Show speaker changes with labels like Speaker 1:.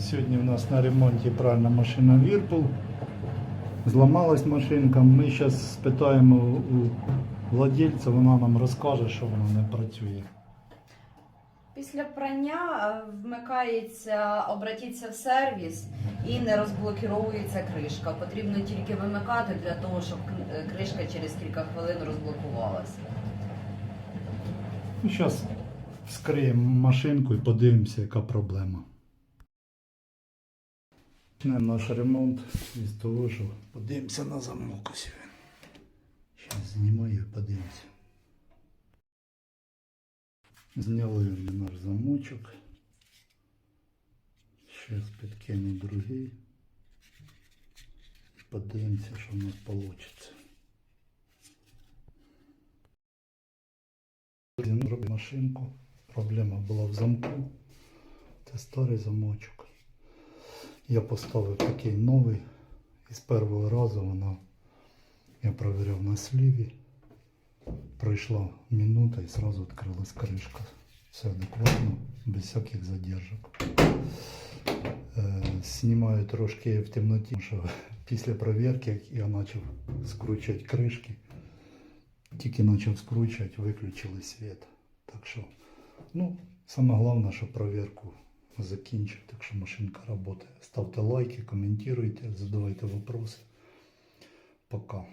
Speaker 1: Сьогодні у нас на ремонті пральна машина Whirlpool. Зламалась машинка. Ми зараз спитаємо у владельця, вона нам розкаже, що вона не працює.
Speaker 2: Після прання е, вмикається, обратіться в сервіс і не розблокується кришка. Потрібно тільки вимикати для того, щоб е, кришка через кілька хвилин розблокувалася.
Speaker 1: Ну, зараз вскриємо машинку і подивимося, яка проблема. Почнемо наш ремонт із того, що подивимося на замок ось він. Зараз знімаю і подивимося. Зняли наш замочок. Зараз підкину другий. Подивимося, що в нас вийде. Робить машинку. Проблема була в замку. Це старий замочок. Я поставив такий новий. І з першого разу вона, я провіряв на сліві. Пройшла минута і одразу відкрилась кришка. Все адекватно, без всяких задержок. Е, Знімаю трошки в темноті, тому що після перевірки я почав скручувати кришки. Тільки почав скручувати, виключили світ. Так що, ну, саме головне, що проверку закінчив, так що машинка працює. Ставте лайки, коментуйте, задавайте вопроси. Пока.